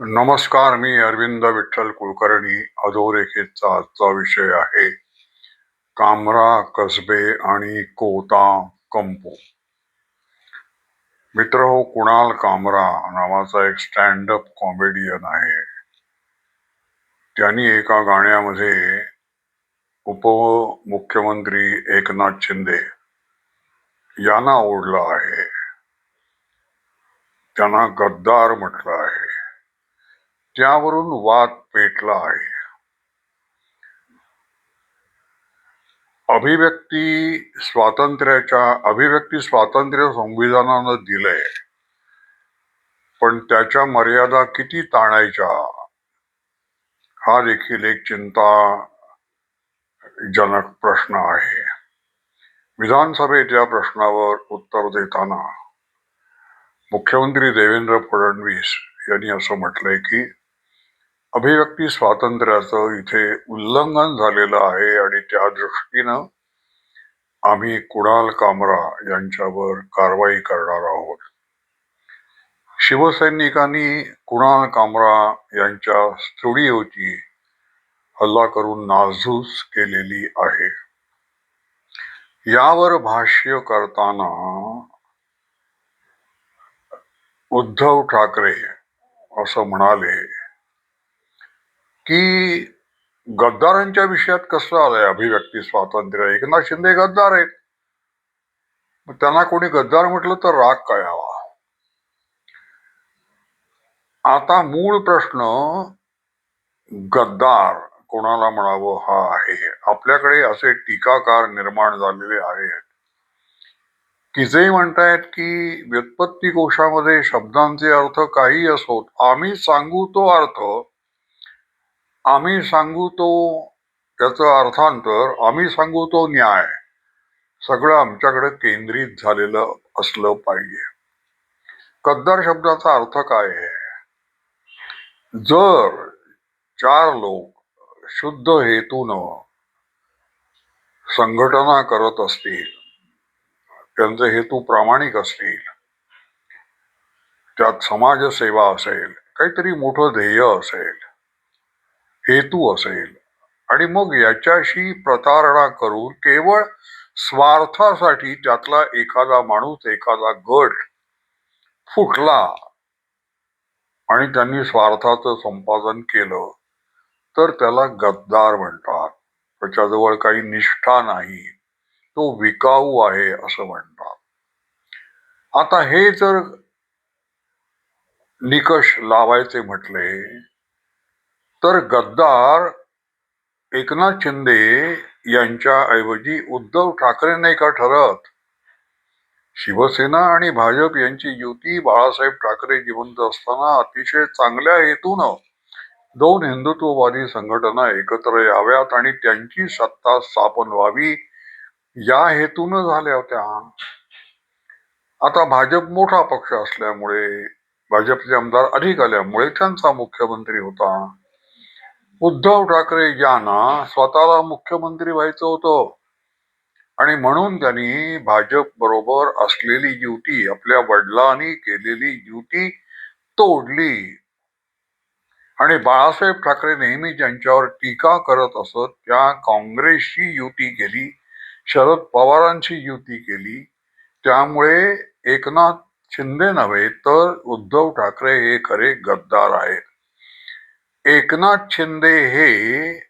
नमस्कार मी अरविंद विठ्ठल कुलकर्णी. अधोरेखितचा आजचा विषय आहे कामरा कसबे आणि कोता कंपो. मित्र हो कुणाल कामरा नावाचा एक स्टँड अप कॉमेडियन आहे. त्यांनी एका गाण्यामध्ये उपमुख्यमंत्री एकनाथ शिंदे यांना ओढलं आहे. त्यांना गद्दार म्हटलं आहे. त्यावरून वाद पेटला आहे. अभिव्यक्ती स्वातंत्र्याच्या अभिव्यक्ती स्वातंत्र्य संविधानानं दिलंय. पण त्याच्या मर्यादा किती ताणायच्या? हा देखील एक चिंताजनक प्रश्न आहे. विधानसभेत या प्रश्नावर उत्तर देताना मुख्यमंत्री देवेंद्र फडणवीस यांनी असं म्हटलंय की अभिव्यक्ती स्वातंत्र्याचं इथे उल्लंघन झालेलं आहे आणि त्या दृष्टीनं आम्ही कुणाल कामरा यांच्यावर कारवाई करणार आहोत. शिवसैनिकांनी कुणाल कामरा यांच्या स्टुडिओची हल्ला करून नासधूस केलेली आहे. यावर भाष्य करताना उद्धव ठाकरे असं म्हणाले की गद्दारांच्या विषयात कसं आलंय अभिव्यक्ती स्वातंत्र्य? एकनाथ शिंदे गद्दार आहेत. मग त्यांना कोणी गद्दार म्हटलं तर राग काय हवा? आता मूळ प्रश्न गद्दार कोणाला म्हणावं? हा आहे. आपल्याकडे असे टीकाकार निर्माण झालेले आहेत. की जे म्हणतायत की व्युत्पत्ती कोशामध्ये शब्दांचे अर्थ काही असोत. आम्ही सांगू तो अर्थ आम्ही सांगू तो त्याचं अर्थांतर आम्ही सांगू तो न्याय. सगळं आमच्याकडे केंद्रित झालेलं असलं पाहिजे. गद्दार शब्दाचा अर्थ काय आहे? जर चार लोक शुद्ध हेतून संघटना करत असतील त्यांचे हेतू प्रामाणिक असतील त्यात समाजसेवा असेल काहीतरी मोठं ध्येय असेल हेतू असेल. आणि मग याच्याशी प्रतारणा करून केवळ स्वार्थासाठी त्यातला एखादा माणूस एखादा गट फुटला आणि त्यांनी स्वार्थाचं संपादन केलं तर त्याला गद्दार म्हणतात. त्याच्याजवळ काही निष्ठा नाही. तो विकाऊ आहे असं म्हणतात. आता हे जर निकष लावायचे म्हटले तर गद्दार एकनाथ शिंदे यांच्या ऐवजी उद्धव ठाकरे नाही का ठरत? शिवसेना आणि भाजप यांची युती बाळासाहेब ठाकरे जिवंत असताना अतिशय चांगल्या हेतूनं दोन हिंदुत्ववादी संघटना एकत्र याव्यात आणि त्यांची सत्ता स्थापन व्हावी या हेतून झाल्या होत्या आता भाजप मोठा पक्ष असल्यामुळे भाजपचे आमदार अधिक आल्यामुळे त्यांचा मुख्यमंत्री होता. उद्धव ठाकरे यांना स्वतःला मुख्यमंत्री व्हायचं होतं. आणि म्हणून त्यांनी भाजप बरोबर असलेली युती आपल्या वडिलांनी केलेली युती तोडली. आणि बाळासाहेब ठाकरे नेहमी ज्यांच्यावर टीका करत असत त्या काँग्रेसची युती केली शरद पवारांची युती केली. त्यामुळे एकनाथ शिंदे नव्हे तर उद्धव ठाकरे हे खरे गद्दार आहेत. एकनाथ शिंदे हे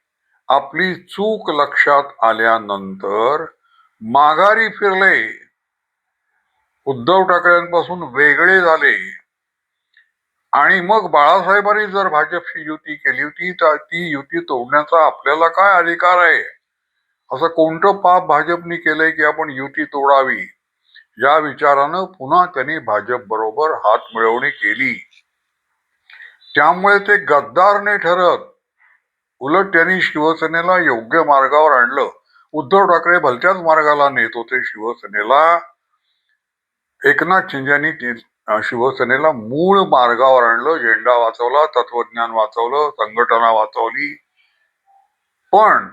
आपली चूक लक्षात आल्यानंतर माघारी फिरले. उद्धव ठाकरेंपासून वेगळे झाले. आणि मग बाळासाहेबांनी जर भाजपशी युती केली होती तर ती युती तोडण्याचा आपल्याला काय अधिकार आहे? असं कोणतं पाप भाजपनी केलंय की आपण युती तोडावी? या विचारानं पुन्हा त्यांनी भाजप बरोबर हात मिळवणी केली. त्यामुळे ते गद्दार नाही ठरत. उलट त्यांनी शिवसेनेला योग्य मार्गावर आणलं. उद्धव ठाकरे भलत्याच मार्गाला नेत होते शिवसेनेला. एकनाथ शिंदेनी शिवसेनेला मूळ मार्गावर आणलं. झेंडा वाचवला तत्वज्ञान वाचवलं संघटना वाचवली. पण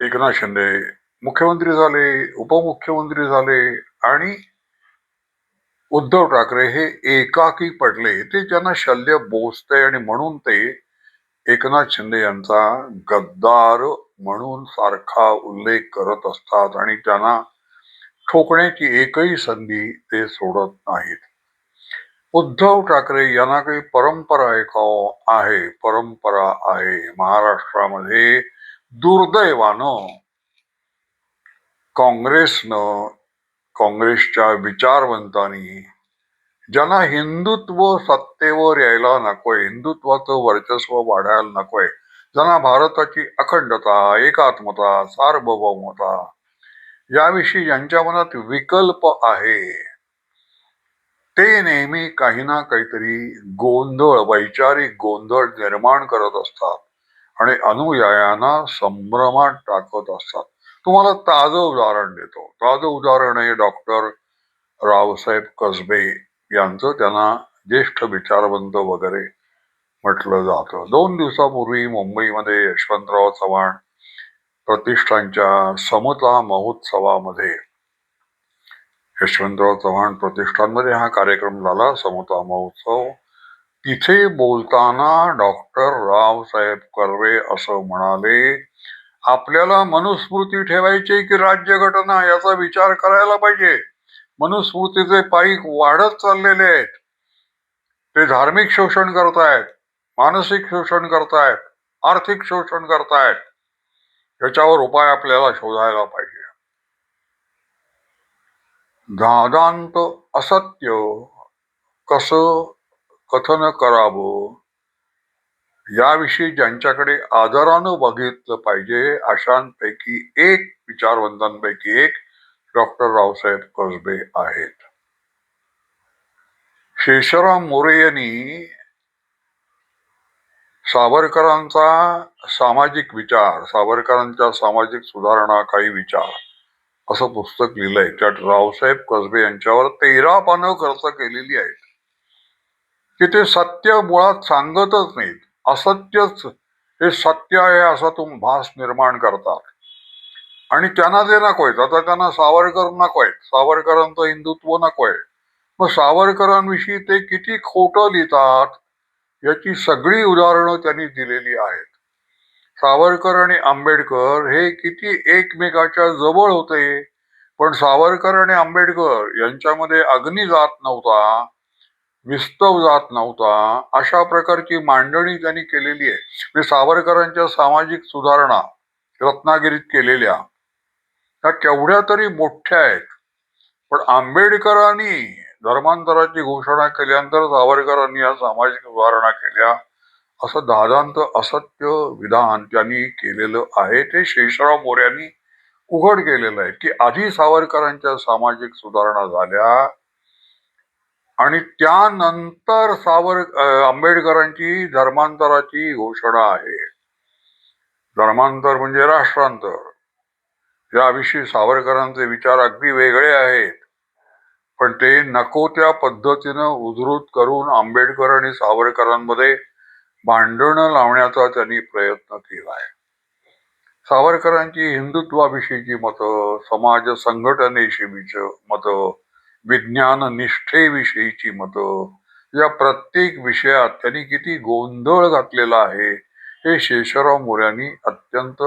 एकनाथ शिंदे मुख्यमंत्री झाले उपमुख्यमंत्री झाले आणि उद्धव ठाकरे हे एकाकी पडले. ते त्यांना शल्य बोचते आणि म्हणून ते एकनाथ शिंदे यांचा गद्दार म्हणून सारखा उल्लेख करत असतात आणि त्यांना ठोकण्याची एकही संधी ते सोडत नाहीत. उद्धव ठाकरे यांना काही परंपरा एक आहे. परंपरा आहे. महाराष्ट्रामध्ये दुर्दैवानं काँग्रेसनं काँग्रेसच्या विचारवंतांनी. ज्यांना हिंदुत्व सत्तेवर यायला नकोय हिंदुत्वाचं वर्चस्व वाढायला नकोय ज्यांना भारताची अखंडता एकात्मता सार्वभौमता याविषयी ज्यांच्या मनात विकल्प आहे ते नेहमी काही ना काहीतरी गोंधळ वैचारिक गोंधळ निर्माण करत असतात आणि अनुयायांना संभ्रमात टाकत असतात. तुम्हाला ताजं उदाहरण देतो. ताजं उदाहरण आहे डॉक्टर रावसाहेब कसबे यांचं. त्यांना ज्येष्ठ विचारवंत वगैरे म्हटलं जातं. दोन दिवसापूर्वी मुंबईमध्ये यशवंतराव चव्हाण प्रतिष्ठानच्या समता महोत्सवामध्ये यशवंतराव चव्हाण प्रतिष्ठानमध्ये हा कार्यक्रम झाला समता महोत्सव. तिथे बोलताना डॉक्टर रावसाहेब कर्वे असं म्हणाले आपल्याला मनुस्मृती ठेवायची की राज्यघटना याचा विचार करायला पाहिजे. मनुस्मृतीचे पाईक वाढत चाललेले आहेत. ते धार्मिक शोषण करतायत मानसिक शोषण करतायत आर्थिक शोषण करतायत. याच्यावर उपाय आपल्याला शोधायला पाहिजे. दादांत असत्य कसं कथन करावं? याविषयी ज्यांच्याकडे आदरानं बघितलं पाहिजे अशांपैकी एक विचारवंतांपैकी एक डॉक्टर रावसाहेब कसबे आहेत. शेषराम मोरे यांनी सावरकरांचा सामाजिक विचार सावरकरांच्या सामाजिक सुधारणा काही विचार असं पुस्तक लिहिलंय. त्यात रावसाहेब कसबे यांच्यावर तेरा पानं खर्च केलेली आहेत. की ते सत्य मुळात सांगतच नाहीत. असत्यच हे सत्य आहे असा तुम भास निर्माण करतात. आणि त्यांना ते नकोयत आता त्यांना सावरकर नकोयत सावरकरांचं हिंदुत्व नकोय मग सावरकरांविषयी ते किती खोटं लिहितात याची सगळी उदाहरणं त्यांनी दिलेली आहेत. सावरकर आणि आंबेडकर हे किती एकमेकाच्या जवळ होते. पण सावरकर आणि आंबेडकर यांच्यामध्ये अग्नी जात नव्हता. विस्तव जात नव्हता. अशा प्रकारची मांडणी त्यांनी केलेली आहे. म्हणजे सावरकरांच्या सामाजिक सुधारणा रत्नागिरीत केलेल्या. त्या केवढ्या तरी मोठ्या आहेत. पण आंबेडकरांनी धर्मांतराची घोषणा केल्यानंतर सावरकरांनी या सामाजिक सुधारणा केल्या. असं दादांत असत्य विधान त्यांनी केलेलं आहे. ते शेषराव मोऱ्यांनी उघड केलेलं आहे की आधी सावरकरांच्या सामाजिक सुधारणा झाल्या. आणि त्यानंतर सावर आंबेडकरांची धर्मांतराची घोषणा आहे. धर्मांतर म्हणजे राष्ट्रांतर. याविषयी सावरकरांचे विचार अगदी वेगळे आहेत. पण ते नको त्या पद्धतीनं उद्धृत करून आंबेडकर आणि सावरकरांमध्ये भांडणं लावण्याचा त्यांनी प्रयत्न केलाय. सावरकरांची हिंदुत्वाविषयीची मतं समाज संघटनेशी मतं विज्ञान निष्ठेविषयीची मतं. या प्रत्येक विषयात त्यांनी किती गोंधळ घातलेला आहे हे शेषराव मोऱ्यांनी अत्यंत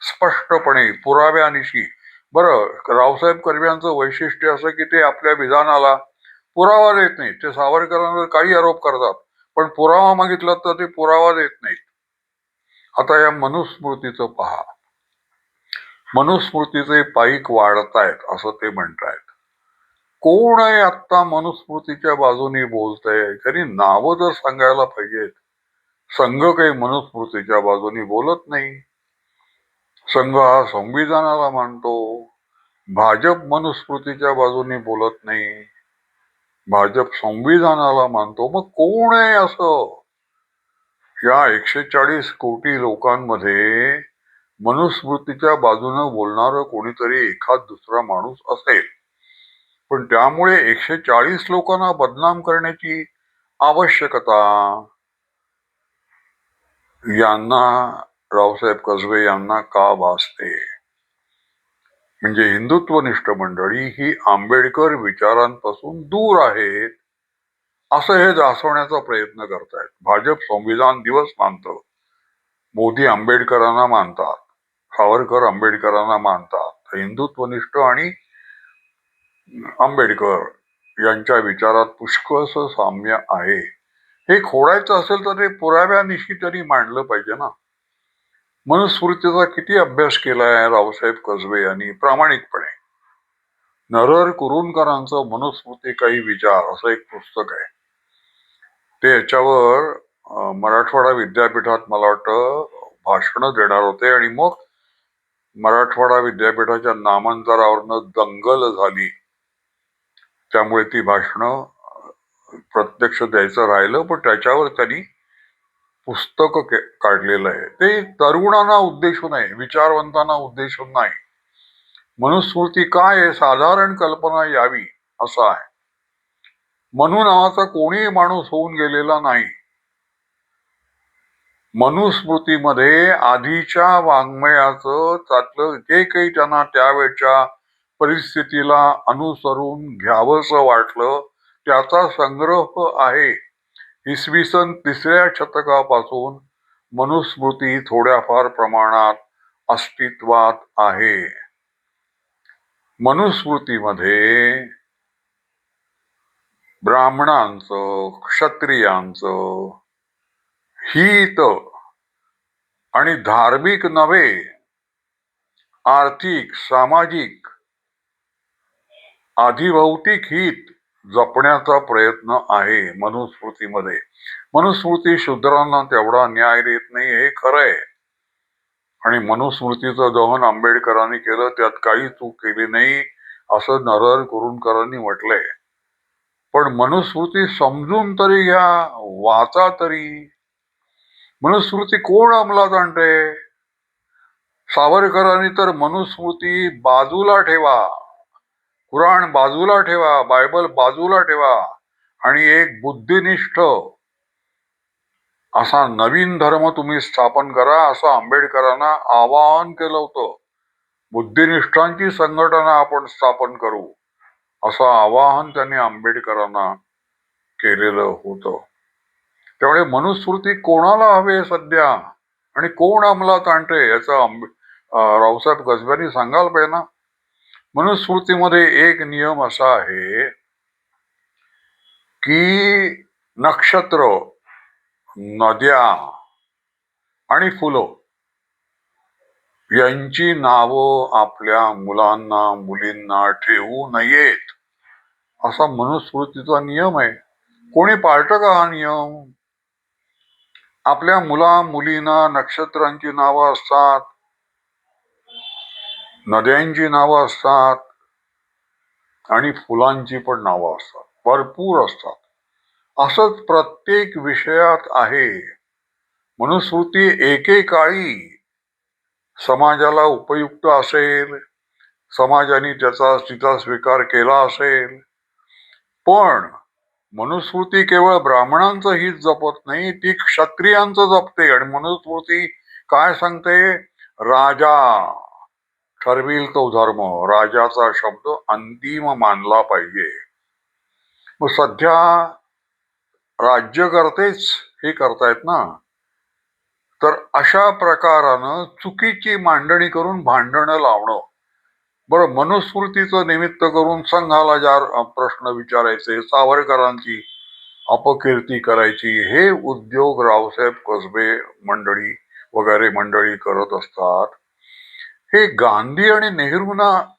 स्पष्टपणे पुराव्यानिशी. बरं रावसाहेब कर्व्यांचं वैशिष्ट्य असं की ते आपल्या विधानाला पुरावा देत नाही ते सावरकरांवर काही आरोप करतात पण पुरावा मागितला तर ते पुरावा देत नाहीत. आता या मनुस्मृतीचं पहा. मनुस्मृतीचे पाईक वाढतायत असं ते म्हणतायत. कोण आहे आत्ता मनुस्मृतीच्या बाजूने बोलतय? त्यांनी नावं जर सांगायला पाहिजेत संघ काही मनुस्मृतीच्या बाजूने बोलत नाही. संघ हा संविधानाला मानतो. भाजप मनुस्मृतीच्या बाजूने बोलत नाही. भाजप संविधानाला मानतो. मग कोण आहे असं? या एकशे चाळीस कोटी लोकांमध्ये मनुस्मृतीच्या बाजूनं बोलणार कोणीतरी एखाद दुसरा माणूस असेल. पण त्यामुळे एकशे चाळीस लोकांना बदनाम करण्याची आवश्यकता. यांना रावसाहेब कसबे यांना का भासते म्हणजे हिंदुत्वनिष्ठ मंडळी ही आंबेडकर विचारांपासून दूर आहेत असं हे दाखवण्याचा प्रयत्न करतायत. भाजप संविधान दिवस मानतं. मोदी आंबेडकरांना मानतात. सावरकर आंबेडकरांना मानतात. हिंदुत्वनिष्ठ आणि आंबेडकर यांच्या विचारात पुष्कळस साम्य आहे. हे खोडायचं असेल तर ते पुराव्यानिशी तरी मांडलं पाहिजे ना. मनुस्मृतीचा किती अभ्यास केला आहे रावसाहेब कसबे यांनी प्रामाणिकपणे. नरहर कुरुंदकरांचं मनुस्मृती काही विचार असं एक पुस्तक आहे. ते याच्यावर मराठवाडा विद्यापीठात मला वाटतं भाषण देणार होते आणि मग मराठवाडा विद्यापीठाच्या नामांतरावरनं दंगल झाली. त्यामुळे ती भाषणं प्रत्यक्ष द्यायचं राहिलं पण त्याच्यावर त्यांनी पुस्तक काढलेलं आहे. ते तरुणांना उद्देशून आहे विचारवंतांना उद्देशून नाही. मनुस्मृती काय आहे? साधारण कल्पना यावी असं आहे. मनु नावाचा कोणीही माणूस होऊन गेलेला नाही. मनुस्मृतीमध्ये आधीच्या वाङ्मयाचं त्यातलं जे काही त्यांना त्यावेळच्या परिस्थितीला अनुसरून घ्यावंसं वाटलं त्याचा संग्रह आहे. इसवी सन तिसऱ्या शतकापासून मनुस्मृती थोड्याफार प्रमाणात अस्तित्वात आहे. मनुस्मृतीमध्ये ब्राह्मणांचं क्षत्रियांचं हित आणि धार्मिक नव्हे आर्थिक सामाजिक अधिभौतिक हित जपण्याचा प्रयत्न आहे मनुस्मृतीमध्ये. मनुस्मृती शूद्रांना तेवढा न्याय देत नाही हे खरं आहे आणि मनुस्मृतीचं दहन आंबेडकरांनी केलं त्यात काही चूक केली नाही असं नरहर कुरुंदकरांनी म्हटलंय. पण मनुस्मृती समजून तरी घ्या वाचा तरी. मनुस्मृती कोण अंमलात आणते सावरकरांनी तर मनुस्मृती बाजूला ठेवा. कुराण बाजूला ठेवा बायबल बाजूला ठेवा आणि एक बुद्धिनिष्ठ असा नवीन धर्म तुम्ही स्थापन करा असं आंबेडकरांना आवाहन केलं होतं. बुद्धिनिष्ठांची संघटना आपण स्थापन करू असं आवाहन त्यांनी आंबेडकरांना केलेलं होतं. त्यामुळे मनुस्मृती कोणाला हवे सध्या? आणि कोण अंमलात आणते? याचं आंबे रावसाहेब गजब्यांनी सांगायला पाहिजे ना. मनुस्मृतीमध्ये एक नियम असा आहे की नक्षत्र नद्या आणि फुलं यांची नावं आपल्या मुलांना मुलींना ठेवू नयेत. असा मनुस्मृतीचा नियम आहे. कोणी पाळतं का हा नियम? आपल्या मुला मुलींना नक्षत्रांची नावं असतात नद्यांची नावं असतात आणि फुलांची पण नावं असतात. भरपूर असतात. असंच प्रत्येक विषयात आहे. मनुस्मृती एकेकाळी समाजाला उपयुक्त असेल. समाजाने त्याचा तिचा स्वीकार केला असेल. पण मनुस्मृती केवळ ब्राह्मणांचं हित जपत नाही ती क्षत्रियांचं जपते. आणि मनुस्मृती काय सांगते? राजा. ठरविल तो धर्म. राजाचा शब्द अंतिम मानला पाहिजे. मग सध्या राज्यकर्तेच हे करतायत ना? तर अशा प्रकारानं चुकीची मांडणी करून भांडणं लावणं. बरं मनुस्मृतीचं निमित्त करून संघाला ज्या प्रश्न विचारायचे सावरकरांची अपकीर्ती करायची हे उद्योग रावसाहेब कसबे मंडळी वगैरे मंडळी करत असतात. हे गांधी आणि नेहरूंना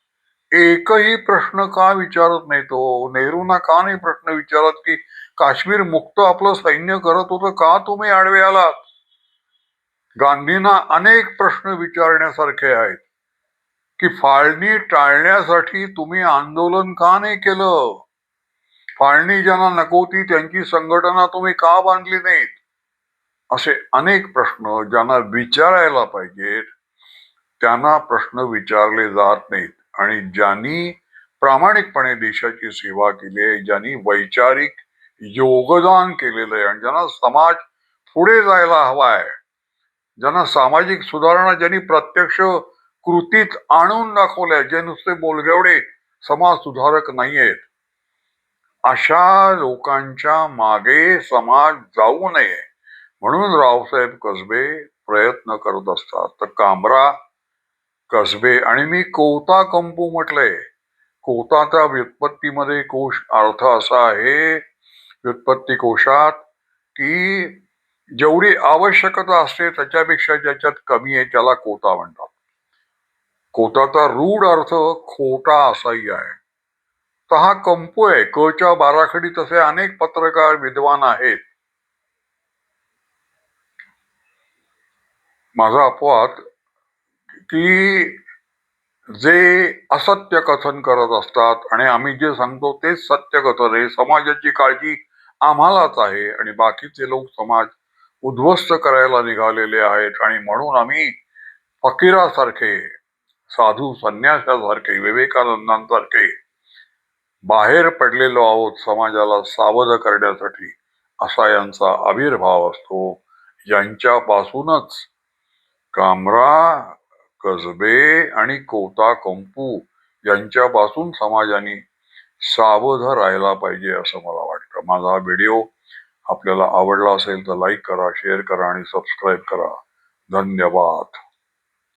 एकही प्रश्न का विचारत नाही तो? नेहरूंना का नाही प्रश्न विचारत की काश्मीर मुक्त आपलं सैन्य करत होतं? का तुम्ही आडवे आलात? गांधींना अनेक प्रश्न विचारण्यासारखे आहेत. की फाळणी टाळण्यासाठी तुम्ही आंदोलन का नाही केलं? फाळणी ज्यांना नको होती त्यांची संघटना तुम्ही का बांधली नाहीत? असे अनेक प्रश्न ज्यांना विचारायला पाहिजेत. त्यांना प्रश्न विचारले जात नाहीत. आणि ज्यांनी प्रामाणिकपणे देशाची सेवा केली आहे ज्यांनी वैचारिक योगदान केलेलं आहे आणि ज्यांना समाज पुढे जायला हवा आहे ज्यांना सामाजिक सुधारणा ज्यांनी प्रत्यक्ष कृतीत आणून दाखवल्या जे नुसते बोलगेवडे समाज सुधारक नाहीयेत अशा लोकांच्या मागे समाज जाऊ नये. म्हणून रावसाहेब कसबे प्रयत्न करत असतात. तर कामरा कसबे. आणि मी कोता कंपू म्हटलंय. कोताच्या व्युत्पत्तीमध्ये कोश अर्थ असा आहे व्युत्पत्ती कोशात की जेवढी आवश्यकता असते त्याच्यापेक्षा ज्याच्यात कमी आहे त्याला कोता म्हणतात. कोताचा रूढ अर्थ खोटा असाही आहे. तर हा कंपू आहे. कच्या बाराखडी तसे अनेक पत्रकार विद्वान आहेत. माझा अपवाद की जे असत्य कथन करत असतात आणि आम्ही जे सांगतो तेच सत्य कथन आहे. समाजाची काळजी आम्हालाच आहे आणि बाकीचे लोक समाज उद्ध्वस्त करायला निघालेले आहेत. आणि म्हणून आम्ही फकीरासारखे साधू संन्यासासारखे विवेकानंदांसारखे बाहेर पडलेलो आहोत समाजाला सावध करण्यासाठी असा यांचा आविर्भाव असतो. यांच्यापासूनच कामरा कसबे आणि कोता कंपू यांच्यापासून समाजाने सावध राहायला पाहिजे असं मला वाटतं. माझा हा व्हिडिओ आपल्याला आवडला असेल तर लाईक करा शेअर करा आणि सबस्क्राईब करा. धन्यवाद.